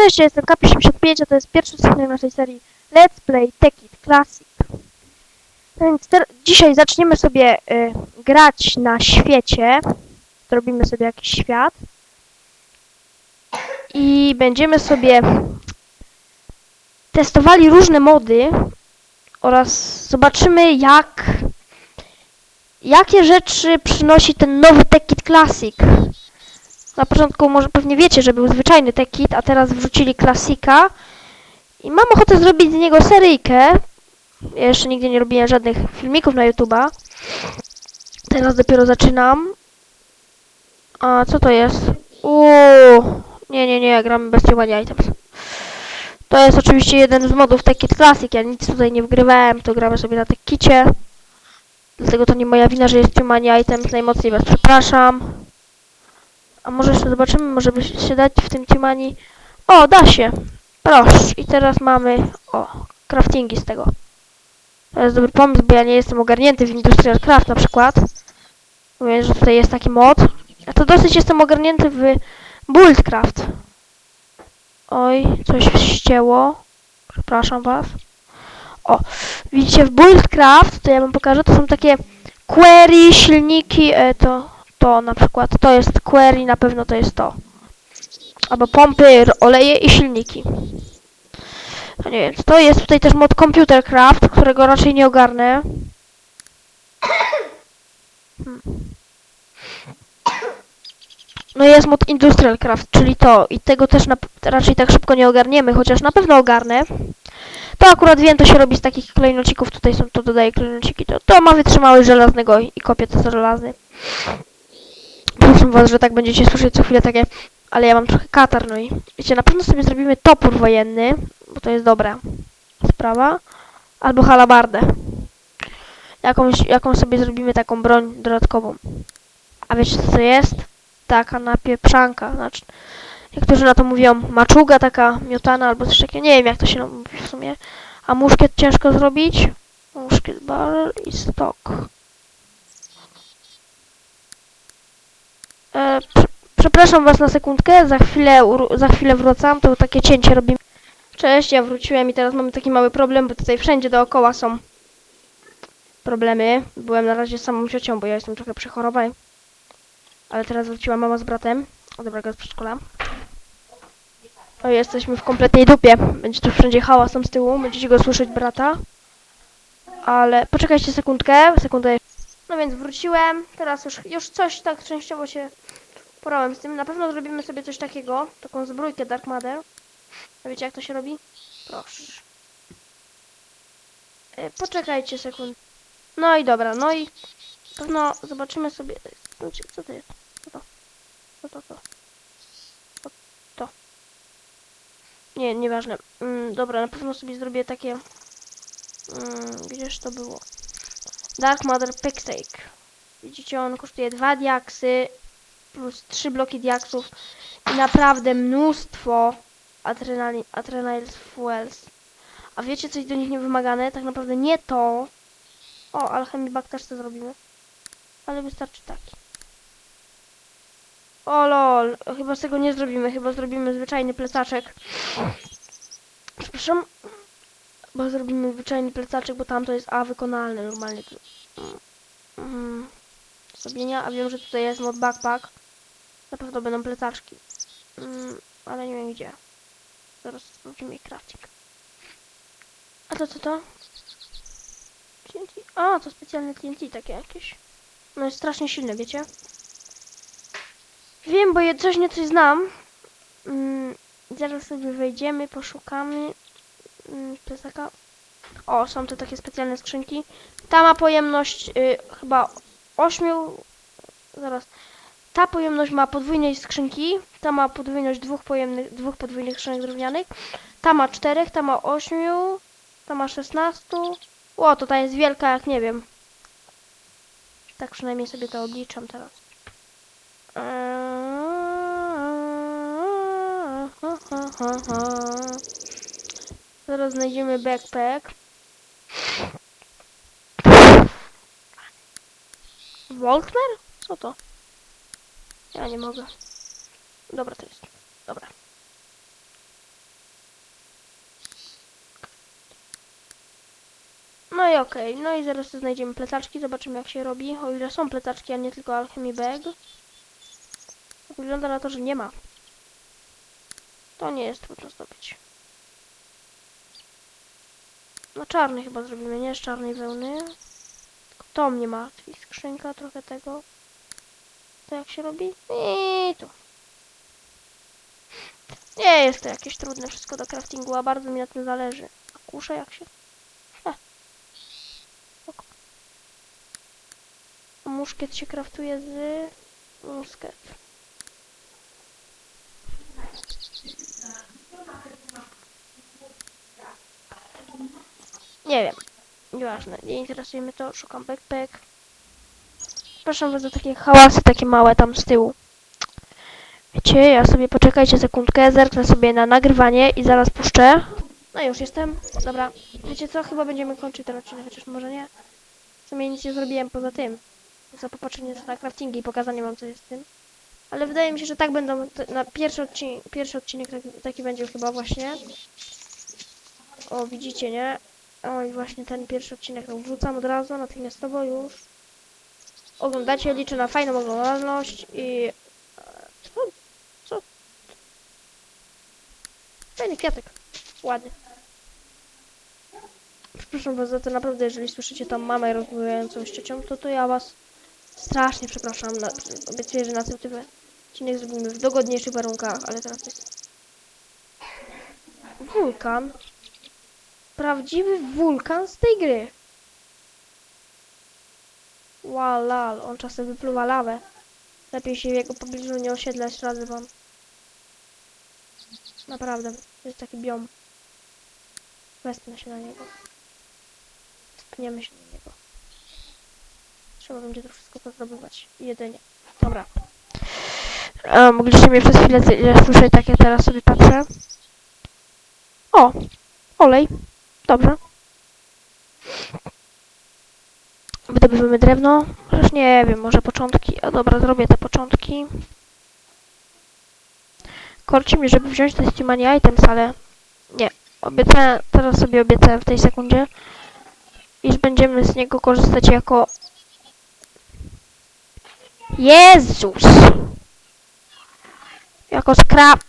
Cześć, ja jestem K85, a to jest pierwszy odcinek naszej serii Let's Play Tekit Classic. No Więc dzisiaj zaczniemy sobie y, grać na świecie. Zrobimy sobie jakiś świat. I będziemy sobie testowali różne mody oraz zobaczymy jak jakie rzeczy przynosi ten nowy Tekit Classic. Na początku może pewnie wiecie, że był zwyczajny Tekit, a teraz wrzucili klasika. I mam ochotę zrobić z niego seryjkę. Ja jeszcze nigdy nie robiłem żadnych filmików na YouTube'a. Teraz dopiero zaczynam. A co to jest? Uuu. Nie, nie, nie, gramy bez Human Items. To jest oczywiście jeden z modów Tekit Classic. Ja nic tutaj nie wgrywałem, to gramy sobie na Tekicie. Dlatego to nie moja wina, że jest Human Items. Najmocniej was przepraszam. A może jeszcze zobaczymy, może by się dać w tym Timani. O, da się. Proszę. I teraz mamy, o, craftingi z tego. To jest dobry pomysł, bo ja nie jestem ogarnięty w Industrial Craft na przykład. Mówię, że tutaj jest taki mod. A to dosyć jestem ogarnięty w Buildcraft. Oj, coś ścięło. Przepraszam was. O, widzicie, w Buildcraft, to ja wam pokażę, to są takie query, silniki, e, to to na przykład, to jest query, na pewno to jest to. Albo pompy, oleje i silniki. No nie wiem, to jest tutaj też mod Computer Craft, którego raczej nie ogarnę. Hmm. No jest mod Industrial Craft, czyli to. I tego też na, raczej tak szybko nie ogarniemy, chociaż na pewno ogarnę. To akurat wiem, to się robi z takich klejnocików, tutaj są, to dodaję klejnociki. To, to ma wytrzymały żelaznego i, za żelazny. Proszę was, że tak będziecie słyszeć co chwilę takie, ale ja mam trochę katar, no i wiecie, na pewno sobie zrobimy topór wojenny, bo to jest dobra sprawa, albo halabardę. Jakąś, jaką sobie zrobimy taką broń dodatkową. A wiecie co to jest? Taka napieprzanka, znaczy, niektórzy na to mówią maczuga taka miotana albo coś takiego, nie wiem jak to się mówi w sumie. A muszkiet ciężko zrobić? Muszkiet barrel i stok. E, prze- przepraszam was na sekundkę, za chwilę, za chwilę wracam, to takie cięcie robimy. Cześć, ja wróciłem i teraz mamy taki mały problem, bo tutaj wszędzie dookoła są problemy. Byłem na razie samą ciocią, bo ja jestem trochę przechorowany. Ale teraz wróciła mama z bratem. O, dobra, go z przedszkola. O, jesteśmy w kompletnej dupie. Będzie tu wszędzie hałas tam z tyłu, będziecie go słyszeć brata. Ale poczekajcie sekundkę, sekundę no więc wróciłem, teraz już, już coś tak częściowo się porałem z tym. Na pewno zrobimy sobie coś takiego, taką zbrójkę Dark Matter. A wiecie jak to się robi? Proszę. E, poczekajcie sekund. No i dobra, no i pewno zobaczymy sobie... Znaczy, Co to jest? Co to? Co to? to? To? Nie, nieważne. Mm, dobra, na pewno sobie zrobię takie... Mm, gdzież to było? Dark Matter Picktake. Widzicie, on kosztuje 2 diaksy plus 3 bloki diaksów i naprawdę mnóstwo adrenalin, adrenal fuels. A wiecie, coś do nich nie wymagane? Tak naprawdę nie to. O, alchemy bag też to zrobimy. Ale wystarczy taki. O lol, chyba z tego nie zrobimy, chyba zrobimy zwyczajny plecaczek. Przepraszam. Bo zrobimy zwyczajny plecaczek, bo tam to jest A wykonalne normalnie. Mm, zrobienia, a wiem, że tutaj jest mod backpack. Na pewno będą plecaczki. Mm, ale nie wiem gdzie. Zaraz sprawdzimy crafting. A to co to? TNT. A, to specjalne TNT takie jakieś. No jest strasznie silne, wiecie? Wiem, bo je coś nie coś znam. Mm, zaraz sobie wejdziemy, poszukamy. Mm, plecaka. O, są te takie specjalne skrzynki. Ta ma pojemność y, chyba 8. Zaraz. Ta pojemność ma podwójnej skrzynki. Ta ma podwójność dwóch pojemnych, dwóch podwójnych skrzynek drewnianych. Ta ma 4, ta ma 8. Ta ma 16. O, to ta jest wielka, jak nie wiem. Tak przynajmniej sobie to obliczam teraz. Zaraz znajdziemy backpack. Wolkner? Co to? Ja nie mogę. Dobra, to jest. Dobra. No i okej, okay. no i zaraz znajdziemy plecaczki, zobaczymy jak się robi. O ile są plecaczki, a nie tylko Alchemy Bag. Wygląda na to, że nie ma. To nie jest trudno zdobyć. No czarny chyba zrobimy, nie z czarnej wełny. To mnie martwi. Skrzynka, trochę tego. To jak się robi? I tu. Nie jest to jakieś trudne wszystko do craftingu, a bardzo mi na tym zależy. A kuszę jak się... Ha. Muszkiet się kraftuje z... Musket. Nie wiem. Nieważne. Nie interesuje mnie to. Szukam backpack. Przepraszam was za takie hałasy, takie małe tam z tyłu. Wiecie, ja sobie poczekajcie sekundkę, zerknę sobie na nagrywanie i zaraz puszczę. No już jestem. Dobra. Wiecie co? Chyba będziemy kończyć ten odcinek, chociaż może nie. W sumie nic nie zrobiłem poza tym. Za popatrzenie na craftingi i pokazanie wam co jest w tym. Ale wydaje mi się, że tak będą na pierwszy odcinek, pierwszy odcinek taki, taki będzie chyba właśnie. O, widzicie, nie? O, i właśnie ten pierwszy odcinek wrzucam od razu, natychmiastowo już. Oglądacie, liczę na fajną oglądalność i... e, Co? Co? Fajny kwiatek. Ładny. Przepraszam was za to naprawdę, jeżeli słyszycie tam mamę rozmawiającą z ciocią, to to ja was strasznie przepraszam. Na, obiecuję, że następny odcinek zrobimy w dogodniejszych warunkach, ale teraz jest... Wulkan. Prawdziwy wulkan z tej gry. Walal, on czasem wypluwa lawę. Lepiej się w jego pobliżu nie osiedlać, radzę wam. Naprawdę, to jest taki biom. Wespnę się na niego. Wespniemy się na niego. Trzeba będzie to wszystko pozdobywać. Jedynie. Dobra. A, mogliście mnie przez chwilę z- słyszeć, tak jak teraz sobie patrzę. O! Olej. Dobrze. Wydobywamy drewno. Chociaż nie wiem, może początki. A dobra, zrobię te początki. Korci mnie, żeby wziąć te Steamanie Items, ale nie. Obiecałem, teraz sobie obiecałem w tej sekundzie, iż będziemy z niego korzystać jako... Jezus! Jako scrap...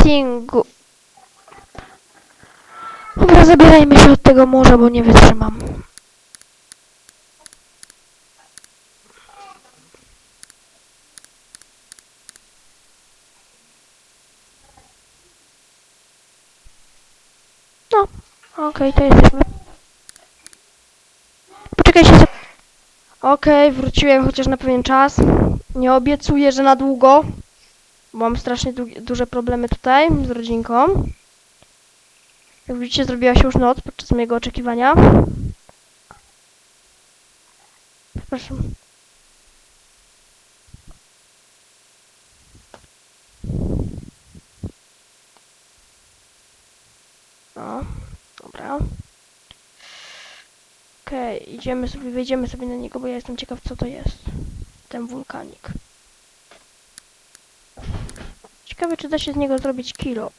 Craftingu. Dobra, zabierajmy się od tego morza, bo nie wytrzymam. No, okej, to jesteśmy. Poczekajcie sek- Okej, wróciłem chociaż na pewien czas. Nie obiecuję, że na długo. Bo mam strasznie duże problemy tutaj z rodzinką. Jak widzicie, zrobiła się już noc podczas mojego oczekiwania. Przepraszam. No, dobra. Okej, idziemy sobie, wejdziemy sobie na niego, bo ja jestem ciekaw, co to jest. Ten wulkanik. Ciekawe, czy da się z niego zrobić kilo.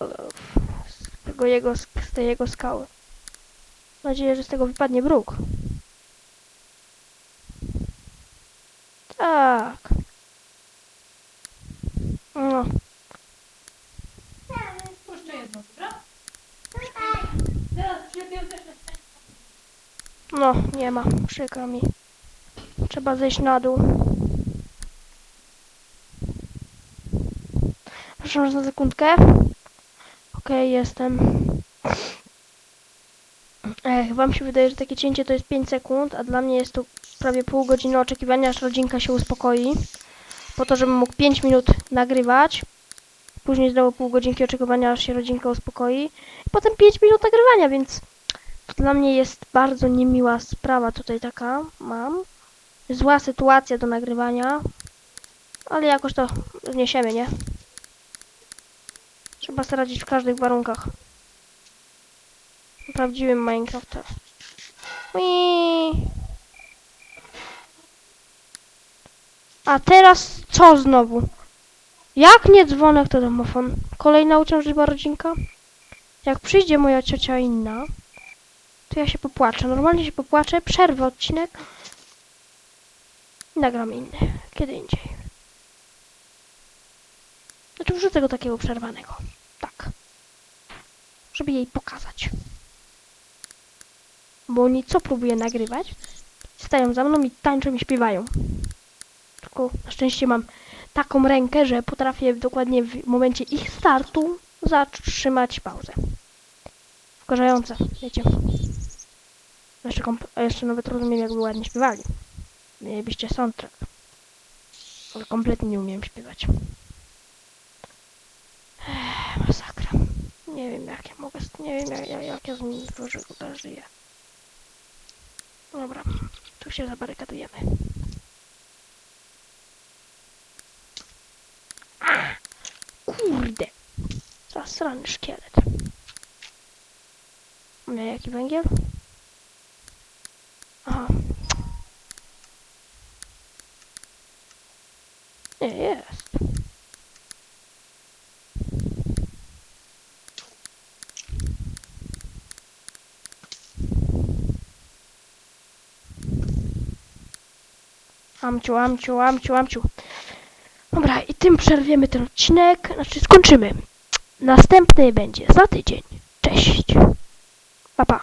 Z tego jego, z tej jego skały. Mam nadzieję, że z tego wypadnie bruk. Tak. No. Puszczę jedno, dobra? Teraz przypiął też No, nie ma. Przykro mi. Trzeba zejść na dół. Proszę za sekundkę. Okej, jestem. Ech, wam się wydaje, że takie cięcie to jest 5 sekund, a dla mnie jest to prawie pół godziny oczekiwania, aż rodzinka się uspokoi. Po to, żebym mógł 5 minut nagrywać. Później znowu pół godzinki oczekiwania, aż się rodzinka uspokoi. I potem 5 minut nagrywania, więc dla mnie jest bardzo niemiła sprawa tutaj taka mam. Zła sytuacja do nagrywania. Ale jakoś to zniesiemy, nie? Trzeba sobie radzić w każdych warunkach. Prawdziwym Minecrafta. Ui. A teraz co znowu? Jak nie dzwonek to domofon? Kolejna uciążliwa rodzinka? Jak przyjdzie moja ciocia inna, To ja się popłaczę. Normalnie się popłaczę, przerwę odcinek i nagram inny. Kiedy indziej. Znaczy wrzucę go takiego przerwanego. Tak. Żeby jej pokazać. Bo oni co próbuję nagrywać? Stają za mną i tańczą i śpiewają. Tylko na szczęście mam taką rękę, że potrafię dokładnie w momencie ich startu zatrzymać pauzę. Wkurzające, wiecie. Jeszcze, a jeszcze nawet rozumiem, jakby ładnie śpiewali. Mielibyście soundtrack. Ale kompletnie nie umiem śpiewać. Ech, masakra. Nie wiem, jak ja mogę... Nie wiem, jak, jak, ja z nim żyję. Dobra, tu się zabarykadujemy. A, kurde. Zasrany szkielet. Nie, jaki węgiel? Aha. Nie, jest. Amciu, amciu, amciu, amciu. Dobra, i tym przerwiemy ten odcinek, znaczy skończymy. Następny będzie za tydzień. Cześć. Pa, pa.